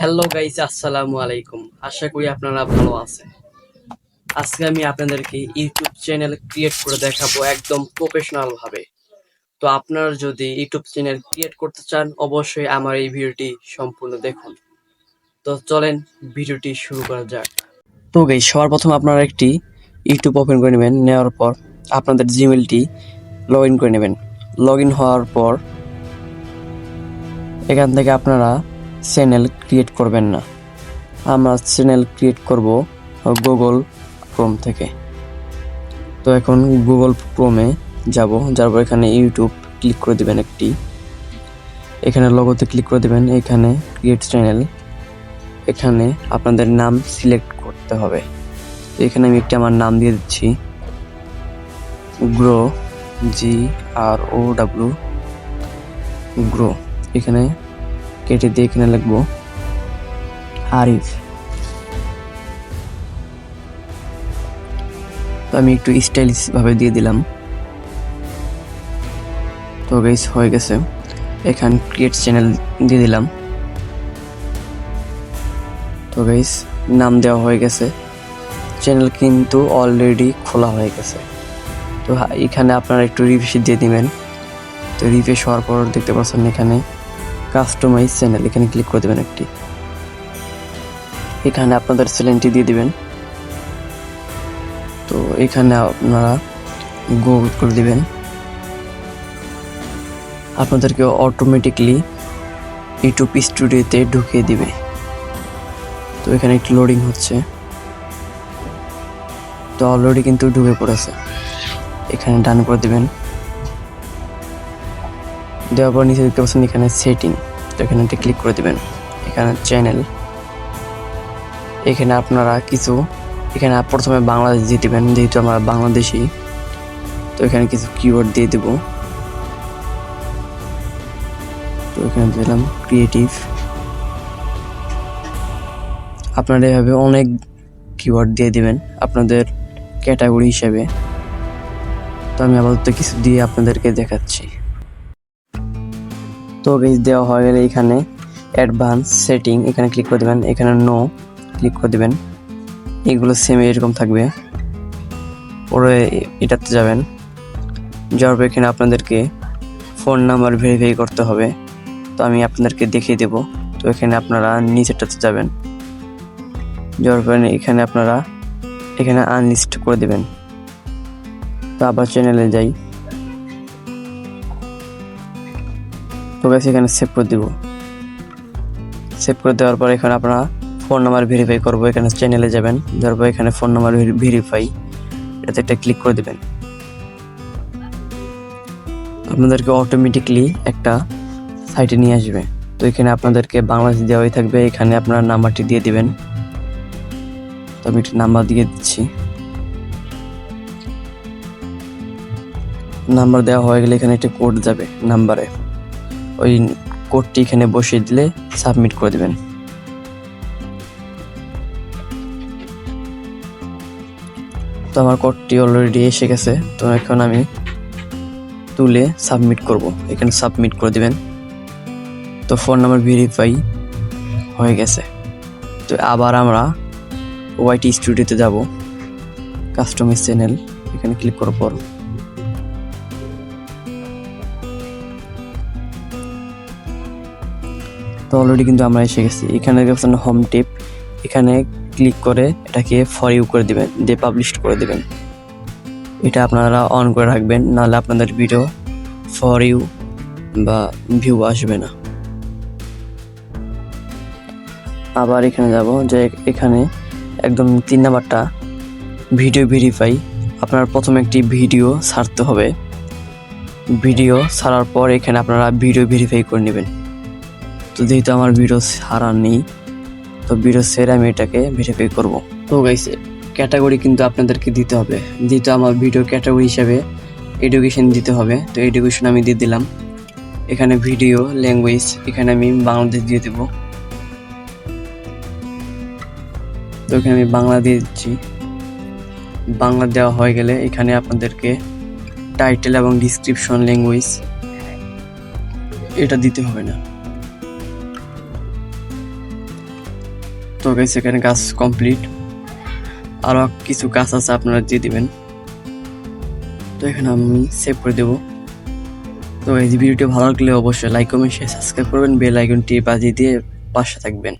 Hello guys আসসালামু আলাইকুম। আশা করি আপনারা ভালো আছেন। আজকে আমি আপনাদেরকে ইউটিউব চ্যানেল ক্রিয়েট করে দেখাবো একদম প্রফেশনাল ভাবে। তো আপনারা যদি ইউটিউব চ্যানেল ক্রিয়েট করতে চান, অবশ্যই আমার এই ভিডিওটি সম্পূর্ণ দেখুন। তো চলেন ভিডিওটি শুরু করা যাক। তো গাইস সবার প্রথম আপনারা একটি ইউটিউব ওপেন করে নেবেন। নেওয়ার পর আপনাদের জিমেলটি লগ ইন করে নেবেন। লগ ইন হওয়ার পর এখান থেকে আপনারা চ্যানেল ক্রিয়েট করবেন না। আমরা চ্যানেল ক্রিয়েট করব গুগল ক্রোম থেকে। তো এখন গুগল ক্রোমে যাব, যার পর এখানে ইউটিউব ক্লিক করে দেবেন একটি। এখানে লগোতে ক্লিক করে দেবেন, এখানে ক্রিয়েট চ্যানেল। এখানে আপনাদের নাম সিলেক্ট করতে হবে। তো এখানে আমি একটি আমার নাম দিয়ে দিচ্ছি। Grow G R O W grow এখানে কেটে দিয়ে এখানে আরিফ। তো আমি একটু স্টাইলিশ ভাবে দিয়ে দিলাম। তো গাইস হয়ে গেছে। এখানে ক্রিয়েট চ্যানেল দিয়ে দিলাম। তো গাইস নাম দেওয়া হয়ে গেছে। চ্যানেল কিন্তু অলরেডি খোলা হয়ে গেছে। তো এখানে আপনারা একটু রিফ্রেশ দিয়ে দিবেন। তো রিফ্রেশ হওয়ার পর দেখতে পাচ্ছেন এখানে কাস্টমাইজ চ্যানেল এখানে ক্লিক করে দেবেন একটি। এখানে আপনাদের চ্যানেলটি দিয়ে দিবেন। তো এখানে আপনারা গো করে দিবেন। আপনাদেরকে অটোমেটিকলি ইউটিউব স্টুডিওতে ঢুকিয়ে দিবে। তো এখানে একটু লোডিং হচ্ছে। তো অলরেডি কিন্তু ঢুকে পড়েছে। এখানে ডান করে দিবেন। দেওয়ার পর নিচে দেখতে পাচ্ছেন এখানে সেটিং তো এখানে একটা ক্লিক করে দিবেন। এখানে চ্যানেল এখানে আপনারা কিছু, এখানে প্রথমে বাংলাদেশ দিয়ে দিবেন, যেহেতু আমরা বাংলাদেশি। তো এখানে কিছু কিওয়ার্ড দিয়ে দেব। তো এখানে দিলাম ক্রিয়েটিভ আপনারা এভাবে অনেক কিওয়ার্ড দিয়ে দেবেন আপনাদের ক্যাটাগরি হিসেবে। তো আমি আপাতত কিছু দিয়ে আপনাদেরকে দেখাচ্ছি। তো বেজ দেওয়া হয়ে গেলে এখানে অ্যাডভান্স সেটিং এখানে ক্লিক করে দেবেন, এখানে নো ক্লিক করে দেবেন। এগুলো সেম এরকম থাকবে। পরে এটাতে যাবেন। যাওয়ার পর এখানে আপনাদেরকে ফোন নাম্বার ভেরিফাই করতে হবে। তো আমি আপনাদেরকে দেখিয়ে দেব। তো এখানে আপনারা নিচেরটাতে যাবেন। যাওয়ার পরে এখানে আপনারা এখানে আনলিস্ট করে দেবেন। তো আবার চ্যানেলে যাই। তো গাছ এখানে সেভ করে দিব। সেভ করে দেওয়ার পর এখানে আপনারা ফোন নাম্বার ভেরিফাই করব। এখানে চ্যানেলে যাবেন যার পর এখানে ফোন নাম্বার ভেরিফাই এটাতে একটা ক্লিক করে দেবেন। আপনাদেরকে অটোমেটিকলি একটা সাইটে নিয়ে আসবে। তো এখানে আপনাদেরকে বাংলাদেশ দেওয়াই থাকবে। এখানে আপনার নাম্বারটি দিয়ে দিবেন। তো আমি একটা নাম্বার দিয়ে দিচ্ছি। নাম্বার দেওয়া হয়ে গেলে এখানে একটা কোড যাবে নাম্বারে। ওই কোডটি এখানে বসিয়ে দিলে সাবমিট করে দেবেন। তো আমার কোডটি অলরেডি এসে গেছে, তো এখন আমি তুলে সাবমিট করব। এখানে সাবমিট করে দিবেন। তো ফোন নাম্বার ভেরিফাই হয়ে গেছে। তো আবার আমরা ওয়াইটি স্টুডিওতে যাব। কাস্টমাইজ চ্যানেল এখানে ক্লিক করার পর। তো অলরেডি কিন্তু আমরা এসে গেছি। এখানে দেখছেন হোম টিপ এখানে ক্লিক করে এটাকে ফর ইউ করে দিবেন, দিয়ে পাবলিশ করে দিবেন। এটা আপনারা অন করে রাখবেন, নাহলে আপনাদের ভিডিও ফর ইউ বা ভিউ আসবে না। আবার এখানে যাব, যে এখানে একদম তিন নাম্বারটা ভিডিও ভেরিফাই আপনার প্রথম একটি ভিডিও ছাড়তে হবে। ভিডিও ছাড়ার পর এখানে আপনারা ভিডিও ভেরিফাই করে নেবেন। তো যেহেতু আমার ভিডিও ছাড়া নেই, তো ভিডিও সেরে আমি এটাকে ভেরিফাই করব। তো গাইছে ক্যাটাগরি কিন্তু আপনাদেরকে দিতে হবে। যেহেতু আমার ভিডিও ক্যাটাগরি হিসাবে এডুকেশন দিতে হবে, তো এডুকেশন আমি দিয়ে দিলাম। এখানে ভিডিও ল্যাঙ্গুয়েজ এখানে আমি বাংলাদেশ দিয়ে দেবো। তো এখানে আমি বাংলা দিয়ে দিচ্ছি। বাংলা দেওয়া হয়ে গেলে এখানে আপনাদেরকে টাইটেল এবং ডিসক্রিপশন ল্যাঙ্গুয়েজ এটা দিতে হবে না। তো গেছে এখানে গাছ কমপ্লিট আরও কিছু গাছ আছে, আপনারা দিয়ে দিবেন। তো এখানে আমি সেভ করে দেবো। তো এই ভিডিওটি ভালো লাগলে অবশ্যই লাইক কমেন্ট শেয়ার সাবস্ক্রাইব করবেন। বেল আইকনটি বাজিয়ে দিয়ে পাশে থাকবেন।